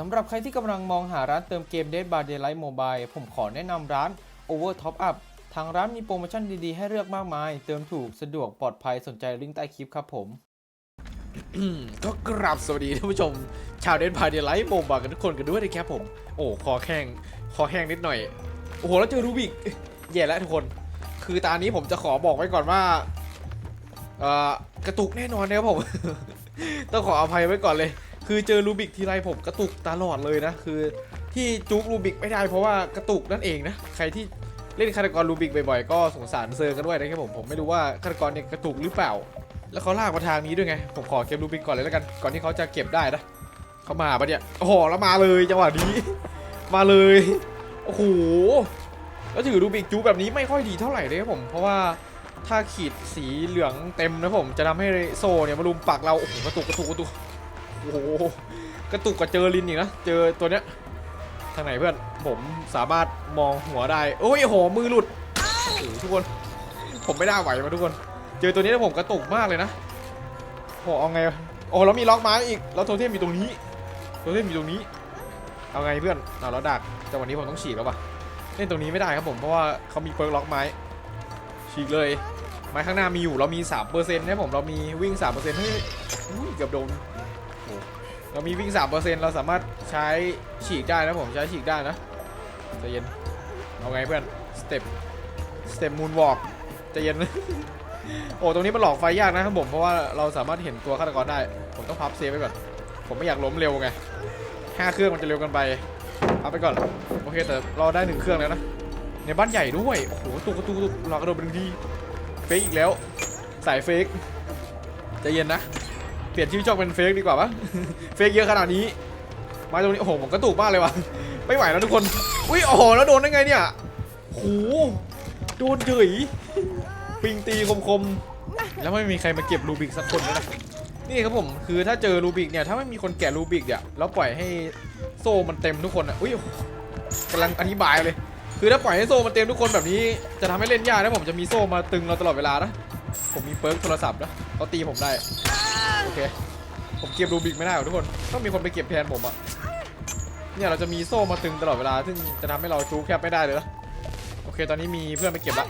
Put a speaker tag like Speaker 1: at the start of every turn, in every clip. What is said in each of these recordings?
Speaker 1: สำหรับใครที่กำลังมองหาร้านเติมเกม Dead by Daylight Mobile ผมขอแนะนำร้าน Over Top Up ทางร้านมีโปรโมชั่นดี ๆ ให้เลือกมากมาย เติมถูกสะดวกปลอดภัยสนใจลิงก์ใต้คลิปครับผม ก็กราบสวัสดีท่านผู้ชม ชาวเดนพายเดลไลท์โมบายกันทุกคนกันด้วยนะครับผม โอ้คอแข้งคอแห้งนิดหน่อย โอ้โห แล้วเจอรูบิกแย่แล้วทุกคน คือตานี้ผมจะขอบอกไว้ก่อนว่าเอ่อกระตุกแน่นอนนะครับผม ต้องขออภัยไว้ก่อนเลย คือเจอรูบิกทีไรผมกระตุกตลอดเลยนะ คือที่จุกรูบิกไม่ได้เพราะว่ากระตุกนั่นเองนะ ใครที่เล่นฆาตกรรูบิกบ่อยๆก็สงสารเซอร์กันด้วยนะครับผมผมไม่รู้ว่าฆาตกรเนี่ยกระตุกหรือเปล่า แล้วเขาลากมาทางนี้ด้วยไง ผมขอเก็บรูบิกก่อนเลยแล้วกันก่อนที่เขาจะเก็บได้นะเขามาปะเนี่ยโอ้โหแล้วมาเลยจังหวะนี้ มาเลยโอ้โหแล้วถือรูบิกจูแบบนี้ไม่ค่อยดีเท่าไหร่เลยครับผม เพราะว่าถ้าขีดสีเหลืองเต็มนะผมจะทำให้โซเนี่ยมารุมปักเราโอ้โหกระตุกกระตุกกระตุก โอ้โหกระตุกกับเจอลินอีกนะ เจอตัวเนี้ย ทางไหนเพื่อน ผมสามารถมองหัวได้ โอ้ยโห มือหลุดโอ้โหทุกคน ผมไม่น่าไหวมาทุกคน เจอตัวนี้แล้วผมกระตุกมากเลยนะโหเอาไงวะโอ้แล้วมีล็อกไม้อีก แล้วโทเทมอยู่ตรงนี้ โทเทมอยู่ตรงนี้ เอาไงเพื่อนเอาแล้วดักจังหวะนี้ผมต้องฉีกแล้วปะเล่นตรงนี้ไม่ได้ครับผม เพราะว่าเขามีเปิร์กล็อกไม้ ฉีกเลย ไม้ข้างหน้ามีอยู่ เรามี3%นะผม เรามีวิ่ง3%เฮ้ยอุ้ยเกือบโดน เรามีวิ่ง 3%เราสามารถใช้ฉีกได้นะผมใช้ฉีกได้นะใจเย็น เอาไงเพื่อน สเต็ป สเต็ปมูนวอล์กใจเย็น โอ้ ตรงนี้มันหลอกไฟยากนะครับผม เพราะว่าเราสามารถเห็นตัวฆาตกรได้ ผมต้องพับเซฟไว้ก่อน ผมไม่อยากล้มเร็วไงห้าเครื่องมันจะเร็วกันไป พับไปก่อน โอเค แต่เราได้หนึ่งเครื่องแล้วนะ ในบ้านใหญ่ด้วย โอ้โหตุกกระตุกตุกเรากระโดดไปหนึ่งทีเฟกอีกแล้ว สายเฟกใจเย็นนะ ปลี่ยนชื่อช่องเป็นเฟกดีกว่าปะเฟกเยอะขนาดนี้ มาตรงนี้โอ้โหผมกระตุกมากเลยว่ะไม่ไหวแล้วทุกคนอุ้ยโอ้โหแล้วโดนได้ไงเนี่ยโอ้โหโดนเฉยปิงตีคมๆแล้วไม่มีใครมาเก็บรูบิกสักคนเลยนะนี่ครับผมคือถ้าเจอรูบิกเนี่ยถ้าไม่มีคนแกะรูบิกเนี่ยแล้วปล่อยให้โซ่มันเต็มทุกคนอะอุ้ยกำลังอธิบายเลย คือถ้าปล่อยให้โซ่มันเต็มทุกคนแบบนี้จะทำให้เล่นยากนะผมจะมีโซ่มาตึงเราตลอดเวลานะผมมีเปิร์กโทรศัพท์นะเขาตีผมได้ โอเค ผมเก็บรูบิกไม่ได้หรอกทุกคน ต้องมีคนไปเก็บแทนผมอะเนี่ยเราจะมีโซ่มาตึงตลอดเวลา ซึ่งจะทำให้เราจูแคบไม่ได้เลยนะโอเค ตอนนี้มีเพื่อนไปเก็บละ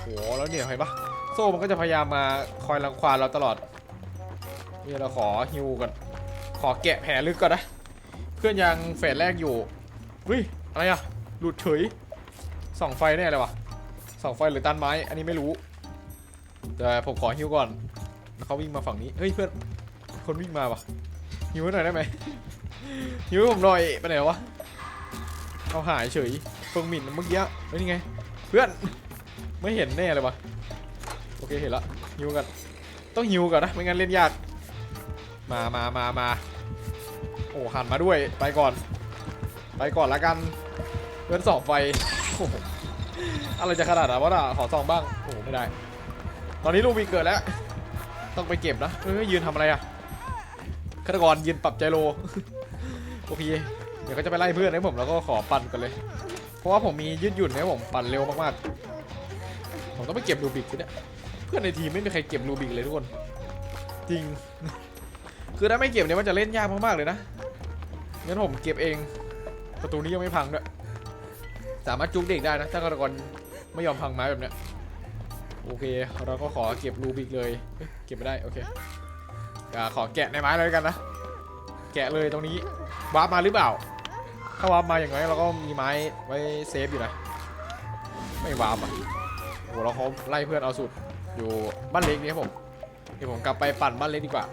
Speaker 1: โห แล้วเนี่ยเห็นปะโซ่มันก็จะพยายามมาคอยรังควานเราตลอดนี่เราขอฮิวก่อน ขอแกะแผลลึกก่อนนะ เพื่อนยังเฟสแรกอยู่เฮ้ย อะไรอะหลุดเฉยส่องไฟแน่เลยวะส่องไฟหรือตันไม้ อันนี้ไม่รู้ แต่ผมขอฮิวก่อน เขาวิ่งมาฝั่งนี้เฮ้ยเพื่อนคนวิ่งมาวะฮิวหน่อยได้ไหมฮิวผมหน่อยไปไหนวะเอาหายเฉยเฟิงหมิ่นเมื่อกี้เฮ้ยนี่ไง เพื่อนไม่เห็นแน่เลยวะโอเคเห็นละฮิวกัน ต้องฮิวก่อนนะไม่งั้นเล่นยากมามามามาโอ้หันมาด้วยไปก่อน ไปก่อนละกันเพื่อนสองไฟอะไรจะขนาดนั้นวะน่ะขอสองบ้างโอ้ไม่ได้ ตอนนี้ลูกวีเกิดแล้ว ต้องไปเก็บนะเฮ้ยยืนทำอะไรอะฆาตกรยืนปรับใจโล โอเค เดี๋ยวก็จะไปไล่เพื่อนให้ผมแล้วก็ขอปั่นกันเลย เพราะว่าผมมียืดหยุ่นนะผมปั่นเร็วมากๆ ผมต้องไปเก็บรูบิกเนี่ย เพื่อนในทีมไม่มีใครเก็บรูบิกเลยทุกคน จริง คือถ้าไม่เก็บเนี่ยมันจะเล่นยากมากๆเลยนะ งั้นผมเก็บเอง ประตูนี้ยังไม่พังด้วย สามารถจุกเด็กได้นะ ถ้าฆาตกรไม่ยอมพังไม้แบบเนี้ย โอเค เราก็ขอเก็บรูบิกเลยเก็บไม่ได้ โอเคอขอแกะในไม้เลยกันนะ แกะเลยตรงนี้วาร์ปมาหรือเปล่า ถ้าวาร์ปมาอย่างไรเราก็มีไม้ไว้เซฟอยู่นะ ไม่วาร์ปอะโหเราเขาไล่เพื่อนเอาสุด อยู่บ้านเล็กนี่ครับผม เดี๋ยวผมกลับไปปั่นบ้านเล็กดีกว่า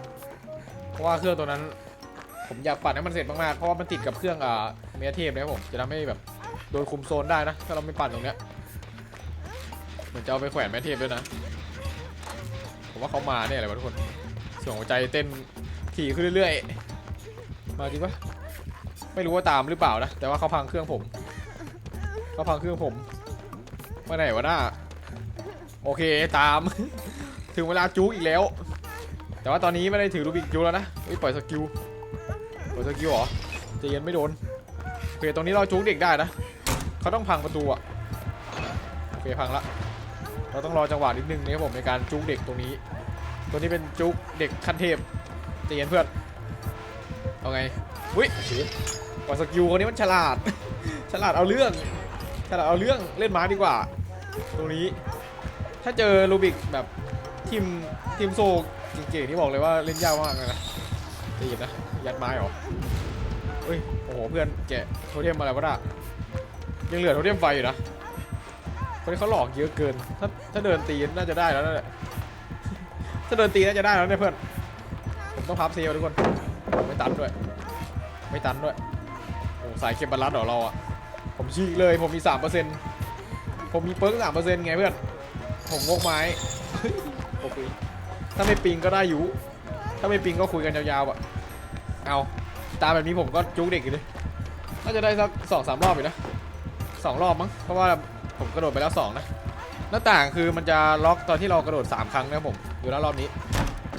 Speaker 1: เพราะว่าเครื่องตัวนั้น ผมอยากปั่นให้มันเสร็จมากๆ เพราะว่ามันติดกับเครื่องอ่าเมียเทพนะครับผม จะทำให้แบบโดนคุมโซนได้นะ ถ้าเราไม่ปั่นตรงเนี้ย มือนจะเอาไปแขวนแม่เทพด้วยนะ ผมว่าเขามาเนี่ยแหละทุกคนเสียงหัวใจเต้นถี่ขึ้นเรื่อยๆ มาจริงปะไม่รู้ว่าตามหรือเปล่านะ แต่ว่าเขาพังเครื่องผม เขาพังเครื่องผมไปไหนวะหน้า โอเคตาม ถึงเวลาจู๊กอีกแล้ว แต่ว่าตอนนี้ไม่ได้ถือลูบิกจู๊กแล้วนะปล่อยสกิล ปล่อยสกิลเหรอจะเย็นไม่โดนโอเคตรงนี้เราจู๊กเด็กได้นะ เขาต้องพังประตูอะโอเคพังละ เราต้องรอจังหวะนิดนึงนะครับผมในการจู๊กเด็กตรงนี้ ตัวนี้เป็นจู๊กเด็กขั้นเทพจะเย็นเพื่อนเอาไงอุ้ยกว่าสกิลคนนี้มันฉลาด ฉลาดเอาเรื่อง ฉลาดเอาเรื่องเล่นม้าดีกว่า ตรงนี้ ถ้าเจอลูบิกแบบทีมทีมโซเก่งๆนี่บอกเลยว่าเล่นยากมากเลยนะจะหยิบนะยัดไม้เหรอเฮ้ยโอ้โหเพื่อนแกะโทเทมอะไรวะน่ะยังเหลือโทเทมไฟอยู่นะ คนนี้เขาหลอกเยอะเกิน ถ้าถ้าเดินตีน่าจะได้แล้วนะเนี่ยถ้าเดินตีน่าจะได้แล้วเนี่ยเพื่อน ผมต้องพับเซลทุกคน ไม่ตันด้วย ไม่ตันด้วยโอ้สายเก็บบาลานซ์เหรอเราอะผมฉีกเลย ผมมีสามเปอร์เซ็นต์ผมมีเปิร์กสามเปอร์เซ็นต์ไงเพื่อน ผมงกไม้โอเคถ้าไม่ปิงก็ได้อยู่ ถ้าไม่ปิงก็คุยกันยาวๆอะเอาตาแบบนี้ผมก็จุกเด็กอยู่เลยน่าจะได้สักสองสามรอบอยู่นะสองรอบมั้ง เพราะว่า ผมกระโดดไปแล้วสองนะ หน้าต่างคือมันจะล็อกตอนที่เรากระโดดสามครั้งนะผมอยู่แล้วรอบนี้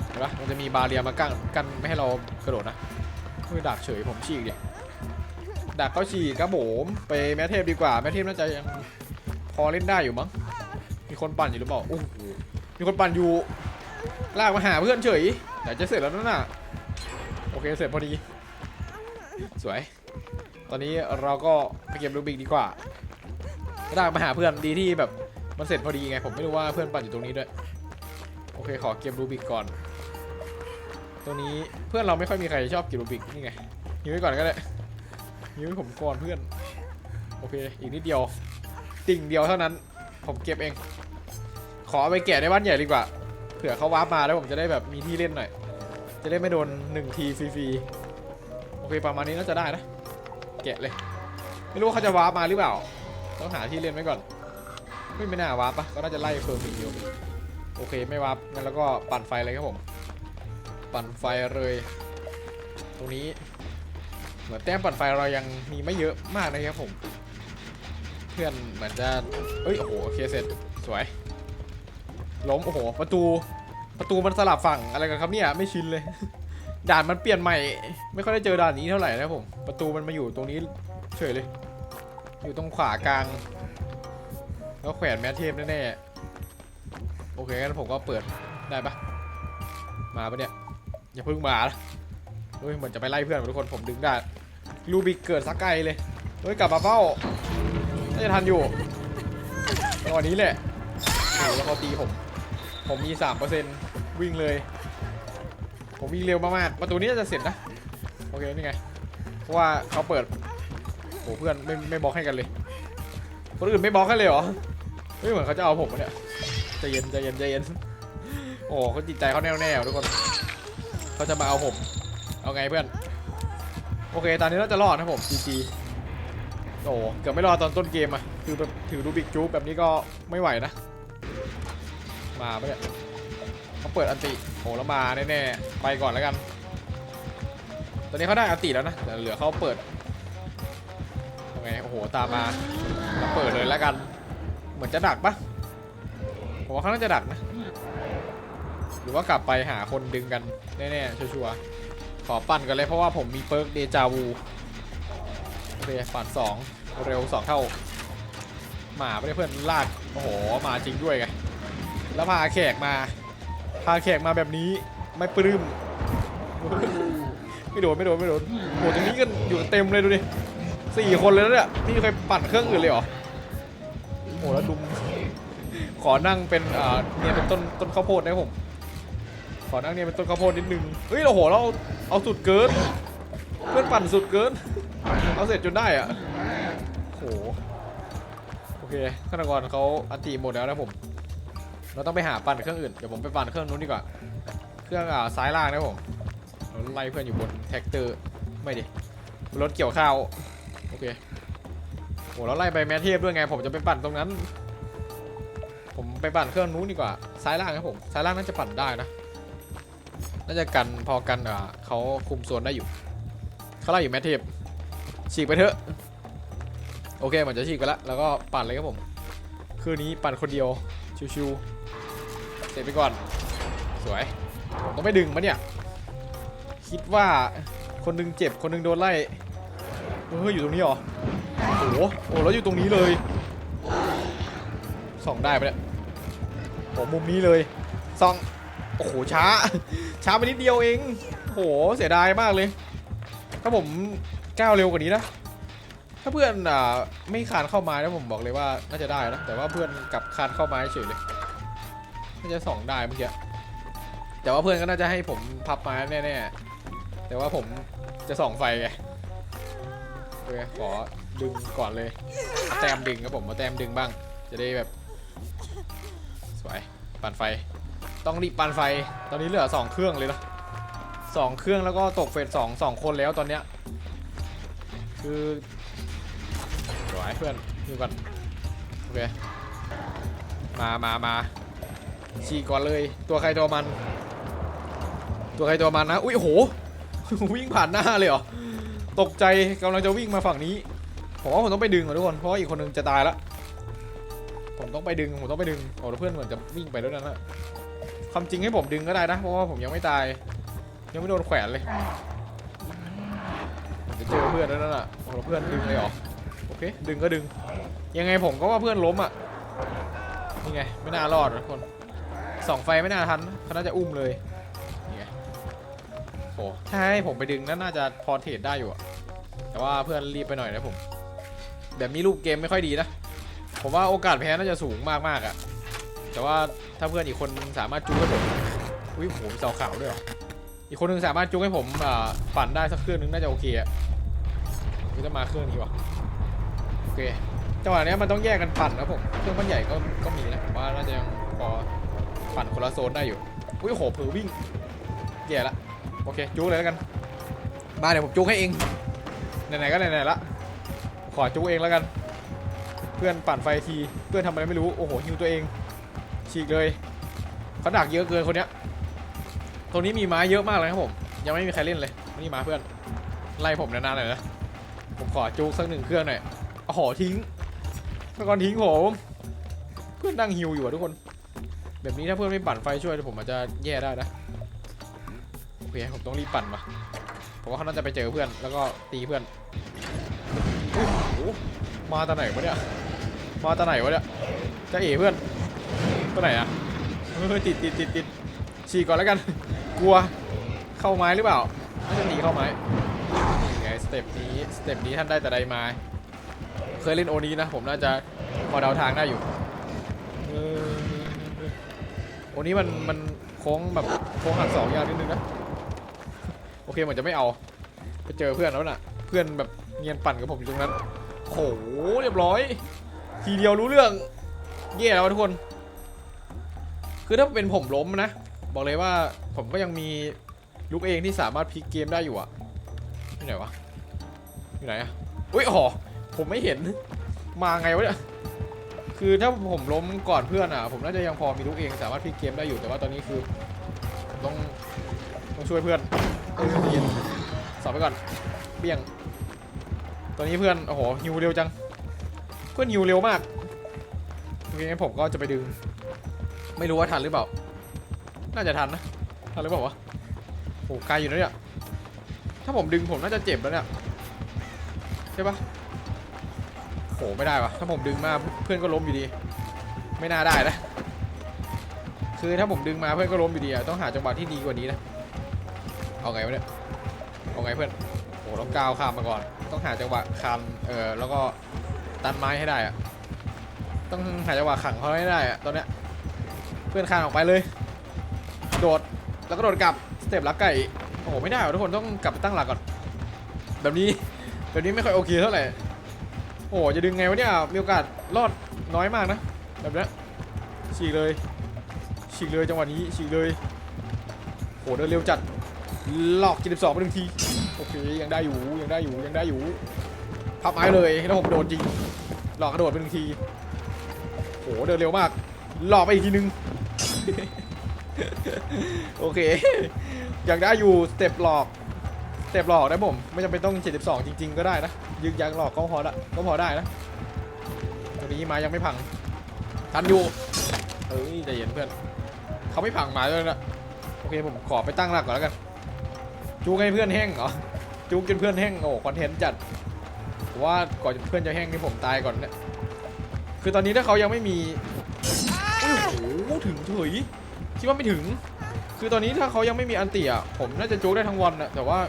Speaker 1: เห็นปะมันจะมีบาเรียมากั้นกันไม่ให้เรากระโดดนะคือดักเฉยผมฉีกดิดักก็ฉีกครับผมไปแมทเทพดีกว่าแมทเทพน่าจะยังพอเล่นได้อยู่มั้ง มีคนปั่นอยู่หรือเปล่าโอ้โหมีคนปั่นอยู่ ลากมาหาเพื่อนเฉยแต่จะเสร็จแล้วนั่นน่ะ โอเคเสร็จพอดี สวย ตอนนี้เราก็ไปเก็บลูบิกดีกว่า ลากมาหาเพื่อนดีที่แบบมันเสร็จพอดีไง ผมไม่รู้ว่าเพื่อนปั่นอยู่ตรงนี้ด้วย โอเคขอเก็บรูบิกก่อน ตรงนี้เพื่อนเราไม่ค่อยมีใครชอบเก็บรูบิกนี่ไงยิงไว้ก่อนก็ได้ยิงไว้ผมก่อนเพื่อน โอเค อีกนิดเดียวติ่งเดียวเท่านั้น ผมเก็บเอง ขอไปแกะในบ้านใหญ่ดีกว่า เผื่อเขาวาร์ปมาแล้วผมจะได้แบบมีที่เล่นหน่อย จะได้ไม่โดนหนึ่งทีฟรีๆ โอเคประมาณนี้น่าจะได้นะ แกะเลย ไม่รู้ว่าเขาจะวาร์ปมาหรือเปล่า ต้องหาที่เล่นไว้ก่อน ไม่ไม่น่าวาร์ปปะก็น่าจะไล่เฟิร์มอีกอยู่โอเคไม่วาร์ปงั้นแล้วก็ปั่นไฟเลยครับผม ปั่นไฟเลย ตรงนี้ เหมือนแต้มปั่นไฟเรายังมีไม่เยอะมากนะครับผม เพื่อนเหมือนจะเอ้ยโอ้โหโอเคเสร็จสวยล้มโอ้โห ประตู ประตูมันสลับฝั่งอะไรกันครับเนี่ยไม่ชินเลย ด่านมันเปลี่ยนใหม่ ไม่ค่อยได้เจอด่านนี้เท่าไหร่นะผม ประตูมันมาอยู่ตรงนี้เฉยเลย อยู่ตรงขวากลาง แล้วแขวนแมทเทพแน่ๆ โอเคงั้นผมก็เปิดได้ปะมาปะเนี่ย อย่าเพิ่งมานะเฮ้ยเหมือนจะไปไล่เพื่อนทุกคนผมดึงได้ลูบิกเกิดสักไกลเลย เฮ้ยกลับมาเฝ้าน่าจะทันอยู่ตอนนี้แหละโอ้แล้วเขาตีผม ผมมี 3%วิ่งเลย ผมวิ่งเร็วมากๆประตูนี้จะเสร็จนะ โอเค นี่ไง เพราะว่าเขาเปิด โอ้เพื่อนไม่ไม่บล็อกให้กันเลย คนอื่นไม่บล็อกให้เลยเหรอ ไม่เหมือนเขาจะเอาผมอะเนี่ยใจเย็นใจเย็นใจเย็น โอ้เขาจิตใจเขาแน่วแน่ทุกคน เขาจะมาเอาผม เอาไงเพื่อน โอเค ตอนนี้น่าจะรอดนะผมจีจีโอ้เกือบไม่รอดตอนต้นเกมอะคือแบบถือรูบิกจู๊แบบนี้ก็ไม่ไหวนะ มาปะเนี่ยเขาเปิดอันติโอ้แล้วมาแน่ๆไปก่อนแล้วกัน ตอนนี้เขาได้อันติแล้วนะแต่เหลือเขาเปิด ไง โอ้โห ตามมาแล้วเปิดเลยแล้วกัน เหมือนจะดักปะผมว่าเขาน่าจะดักนะ หรือว่ากลับไปหาคนดึงกัน แน่ๆ ชัวร์ๆ ขอปั่นกันเลยเพราะว่าผมมีเปิร์กเดจาวู โอเค ปั่นสองเร็วสองเท่า หมาไม่ได้เพื่อนลาก โอ้โห มาจริงด้วยไง แล้วพาแขกมา พาแขกมาแบบนี้ไม่ปลื้มไม่โดนไม่โดนไม่โดนโอ้ตรงนี้กันอยู่เต็มเลยดูดิ สี่คนเลยแล้วเนี่ยนี่เคยปั่นเครื่องอื่นเลยเหรอโอ้แล้วดุมขอนั่งเป็นอ่าเนี่ยเป็นต้นต้นข้าวโพดนะครับผม ขอนั่งเนี่ยเป็นต้นข้าวโพดนิดนึงเฮ้ยโอ้โหเราเอาสุดเกินเพื่อนปั่นสุดเกิน เอาเสร็จจนได้อะโอ้โหโอเคฆาตกรเขาอันตีหมดแล้วนะผม เราต้องไปหาปั่นเครื่องอื่นเดี๋ยวผมไปปั่นเครื่องนู้นดีกว่า เครื่องอ่าซ้ายล่างนะผมเราไล่เพื่อนอยู่บนแท็กเตอร์ไม่ดิรถเกี่ยวข้าว โอเคโหเราไล่ไปแมทเทพด้วยไง ผมจะไปปั่นตรงนั้น ผมไปปั่นเครื่องนู้นดีกว่า ซ้ายล่างครับผม ซ้ายล่างน่าจะปั่นได้นะ น่าจะกันพอกันอ่าเขาคุมโซนได้อยู่ เขาไล่อยู่แมทเทพฉีกไปเถอะ โอเคเหมือนจะฉีกไปแล้ว แล้วก็ปั่นเลยครับผม คืนนี้ปั่นคนเดียว ชิวๆเสร็จไปก่อน สวย ผมต้องไม่ดึงมะเนี่ย คิดว่าคนหนึงเจ็บ คนหนึงโดนไล่ เฮ้ยอยู่ตรงนี้เหรอโอ้โหโอ้แล้วอยู่ตรงนี้เลยส่องได้ปะเนี่ยโอ้มุมนี้เลยส่องโอ้โหช้า ช้าไปนิดเดียวเองโอ้โหเสียดายมากเลย ถ้าผมก้าวเร็วกว่านี้นะ ถ้าเพื่อนอ่าไม่คานเข้าไม้นะผมบอกเลยว่าน่าจะได้นะ แต่ว่าเพื่อนกลับคานเข้าไม้เฉยเลย น่าจะสองได้เมื่อกี้ แต่ว่าเพื่อนก็น่าจะให้ผมพับไม้แน่ๆ แต่ว่าผมจะส่องไฟไง โอเคขอดึงก่อนเลยเอาแต้มดึงครับผมเอาแต้มดึงบ้าง จะได้แบบ สวยปั่นไฟ ต้องรีบปั่นไฟ ตอนนี้เหลือสองเครื่องเลยนะสองเครื่องแล้วก็ตกเฟสสองสองคนแล้วตอนเนี้ยคือสวยเพื่อนดูก่อนโอเคมามามาฉีก่อนเลย ตัวใครตัวมัน ตัวใครตัวมันนะ อุ้ยโห วิ่งผ่านหน้าเลยเหรอ ตกใจกำลังจะวิ่งมาฝั่งนี้ผมว่าผมต้องไปดึงก่อนทุกคนเพราะอีกคนนึงจะตายแล้วผมต้องไปดึงผมต้องไปดึงโอ้แล้วเพื่อนเหมือนจะวิ่งไปแล้วนั่นนะความจริงให้ผมดึงก็ได้นะเพราะว่าผมยังไม่ตาย ยังไม่โดนแขวนเลยผมจะเจอเพื่อนแล้วนั่นน่ะโอ้เพื่อนดึงเลยเหรอโอเคดึงก็ดึง ยังไงผมก็ว่าเพื่อนล้มอะนี่ไงไม่น่ารอดทุกคนส่องไฟไม่น่าทันเขาน่าจะอุ้มเลยนี่ไงโอ้ใช่ผมไปดึงนั้นน่าจะพอเทรดได้อยู่อะ แต่ว่าเพื่อนรีบไปหน่อยนะผมแบบนี้ลูกเกมไม่ค่อยดีนะ ผมว่าโอกาสแพ้น่าจะสูงมากๆอะแต่ว่าถ้าเพื่อนอีกคนสามารถจูงให้ผมอุ้ยโหมีเสาขาวด้วยออีกคนนึงสามารถจูงให้ผมปั่นได้สักเครื่องนึงน่าจะโอเคอะนี่จะมาเครื่องนี้วะโอเคจังหวะเนี้ยมันต้องแยกกันปั่นนะผมเครื่องมันใหญ่ก็ก็มีนะผมว่าน่าจะยังพอปั่นคนละโซนได้อยู่อุ้ยโหเผือวิ่งแย่ละโอเคจูเลยแล้วกันมาเดี๋ยวผมจูให้เอง ไหนๆก็ไหนๆละขอจูเองแล้วกัน เพื่อนปั่นไฟที เพื่อนทำอะไรไม่รู้ โอ้โหฮิวตัวเอง ฉีกเลยเขาดักเยอะเกินคนเนี้ย ตรงนี้มีไม้เยอะมากเลยครับผม ยังไม่มีใครเล่นเลย นี่มาเพื่อน ไล่ผมนานๆหน่อยนะ ผมขอจูสักหนึ่งเครื่องหน่อยโอ้โหทิ้งเมื่อก่อนทิ้งผม เพื่อนนั่งฮิวอยู่อะทุกคน แบบนี้ถ้าเพื่อนไม่ปั่นไฟช่วยผมอาจจะแย่ได้นะ โอเคผมต้องรีบปั่นว่ะ เพราะว่าเขาน่าจะไปเจอเพื่อนแล้วก็ตีเพื่อนโอ้โหมาตาไหนวะเนี่ยมาตาไหนวะเนี่ยจะเอ๋เพื่อนตัวไหนอะเฮ้ยติดติดติดติดฉีกก่อนแล้วกัน กลัวเข้าไม้หรือเปล่าน่าจะหนีเข้าไม้ไงสเต็ปนี้สเต็ปนี้ท่านได้แต่ใดมา เคยเล่นโอนี้นะ ผมน่าจะพอเดาทางได้อยู่โอนี้มันมันโค้งแบบโค้งหักสองยาวนิดนึงนะ โอเคเหมือนจะไม่เอา ไปเจอเพื่อนแล้วน่ะ เพื่อนแบบเนียนปั่นกับผมอยู่ตรงนั้นโหเรียบร้อย ทีเดียวรู้เรื่องแย่แล้วทุกคน คือถ้าเป็นผมล้มนะ บอกเลยว่าผมก็ยังมีลูกเองที่สามารถพลิกเกมได้อยู่อะที่ไหนวะอยู่ไหนอะอุ้ยอ๋อผมไม่เห็น มาไงวะเนี่ยคือถ้าผมล้มก่อนเพื่อนอะ ผมน่าจะยังพอมีลูกเองสามารถพลิกเกมได้อยู่แต่ว่าตอนนี้คือ ต้องต้องช่วยเพื่อน เออเย็นสอบไปก่อนเบี้ยงตอนนี้เพื่อน โอ้โหฮิวเร็วจัง เพื่อนฮิวเร็วมากโอเคงั้นผมก็จะไปดึง ไม่รู้ว่าทันหรือเปล่า น่าจะทันนะ ทันหรือเปล่าวะโอ้ไกลอยู่นะเนี่ย ถ้าผมดึงผมน่าจะเจ็บแล้วเนี่ย ใช่ปะโหไม่ได้วะถ้าผมดึงมาเพื่อนก็ล้มอยู่ดี ไม่น่าได้นะ คือถ้าผมดึงมาเพื่อนก็ล้มอยู่ดีอะต้องหาจังหวะที่ดีกว่านี้นะ เอาไงวะเนี่ย เอาไงเพื่อน โอ้ต้องก้าวข้ามมาก่อน ต้องหาจังหวะคันเออแล้วก็ตันไม้ให้ได้อะต้องหาจังหวะขังเขาให้ได้อะตอนเนี้ย เพื่อนคานออกไปเลย โดด แล้วก็โดดกลับ สเต็ปลักไก่ โอ้โหไม่ได้ทุกคนต้องกลับไปตั้งหลักก่อน แบบนี้ แบบนี้ไม่ค่อยโอเคเท่าไหร่ โอ้โหจะดึงไงวะเนี่ย มีโอกาสรอดน้อยมากนะ แบบนี้ฉีกเลยฉีกเลยจังหวะนี้ฉีกเลยโหเดินเร็วจัด หลอก72ไปหนึ่งที โอเค ยังได้อยู่ ยังได้อยู่ ยังได้อยู่ พับไม้เลย แล้วผมโดนจริง หลอกกระโดดไปหนึ่งที โห เดินเร็วมาก หลอกไปอีกทีนึง โอเค ยังได้อยู่ สเต็ปหลอก สเต็ปหลอกได้ผม ไม่จำเป็นต้อง 72 จริง ๆ ก็ได้นะ ยึกยักหลอกก็พอละก็พอได้นะตัวนี้ไมายังไม่พัง ทันอยู่เฮ้ยใจเย็นเพื่อน เขาไม่พังไมาด้วยนะ โอเค ผมขอไปตั้งหลักก่อนแล้วกัน จูงให้เพื่อนแห้งเหรอจูงจนเพื่อนแห้งโอ้คอนเทนต์จัดว่าก่อนเพื่อนจะแห้งนี่ผมตายก่อนเนี่ยคือตอนนี้ถ้าเขายังไม่มีโอ้โหถึงเฉยคิดว่าไม่ถึง คือตอนนี้ถ้าเขายังไม่มีอันติอะผมน่าจะจูงได้ทั้งวันนะแต่ว่า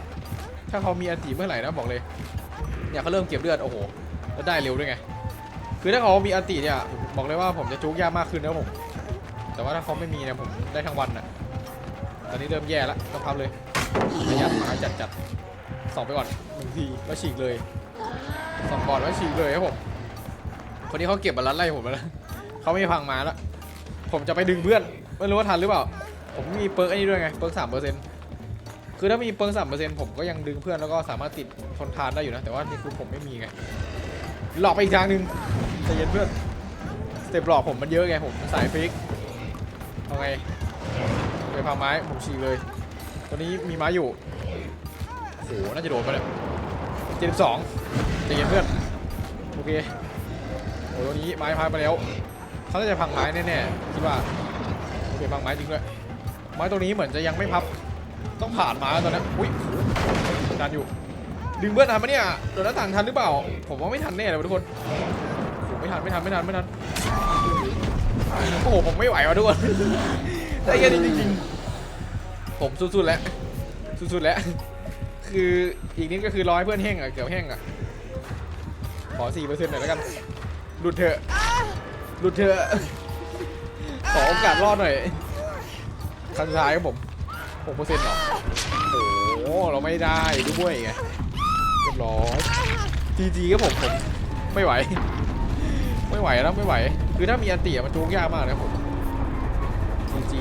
Speaker 1: ถ้าเขามีอันติเมื่อไหร่นะบอกเลยเนี่ยเขาเริ่มเก็บเลือดโอ้โหแล้วได้เร็วด้วยไง คือถ้าเขามีอันติเนี่ยบอกเลยว่าผมจะจุกยากมากขึ้นนะผมแต่ว่าถ้าเขาไม่มีเนี่ยผมได้ทั้งวันน่ะตอนนี้เริ่มแย่แล้วต้องพับเลย ระยะหมาจัดจัดๆสองไปก่อนหนึ่งทีแล้วฉีกเลยสองก่อนแล้วฉีกเลยครับผมคนนี้เขาเก็บมาลัดไล่ผมแล้วเขาไม่พังมาแล้วผมจะไปดึงเพื่อนไม่รู้ว่าทันหรือเปล่า ผมมีเปิร์กอันนี้ด้วยไงเปิร์กสามเปอร์เซ็นต์คือถ้ามีเปิร์กสามเปอร์เซ็นต์ผมก็ยังดึงเพื่อนแล้วก็สามารถติดทนทานได้อยู่นะ แต่ว่านี่คือผมไม่มีไง หลอกไปอีกทางหนึ่งใจเย็นเพื่อนสเต็ปหลอกผมมันเยอะไงผมสายฟิกเอาไงไปพังไม้ผมฉีกเลย ตัวนี้มีไม้อยู่ โอ้โห น่าจะโดนไปเลยเจ็ดสองใจเย็นเพื่อน โอเค โอ้ตัวนี้ไม้พังไปแล้ว เขาน่าจะพังไม้แน่ๆคิดว่า โอเคพังไม้จริงด้วย ไม้ตรงนี้เหมือนจะยังไม่พับ ต้องผ่านไม้ตอนนั้อุ้ยทันอยู่ ดึงเพื่อนทันปะเนี่ยโดนหน้าต่างทันหรือเปล่า ผมว่าไม่ทันแน่เลยทุกคนโอ้โหไม่ทันไม่ทันไม่ทันไม่ทัน โอ้โหผมไม่ไหวว่ะทุกคนได้แค่นี้จริงๆ ผมสุดๆแล้วสุดๆแล้ว คืออีกนิดก็คือร้อยเพื่อนแห้งอะเกือบแห้งอะ ขอสี่เปอร์เซ็นต์หน่อยแล้วกันหลุดเถอะหลุดเถอะขอโอกาสรอดหน่อยครั้งสุดท้ายครับผมหกเปอร์เซ็นต์หรอโอ้โหเราไม่ได้ด้วยไงเรียบร้อยจีจีครับผมผมไม่ไหว ไม่ไหวแล้วไม่ไหว คือถ้ามีอันติอะมันจูงยากมากนะผมจีจี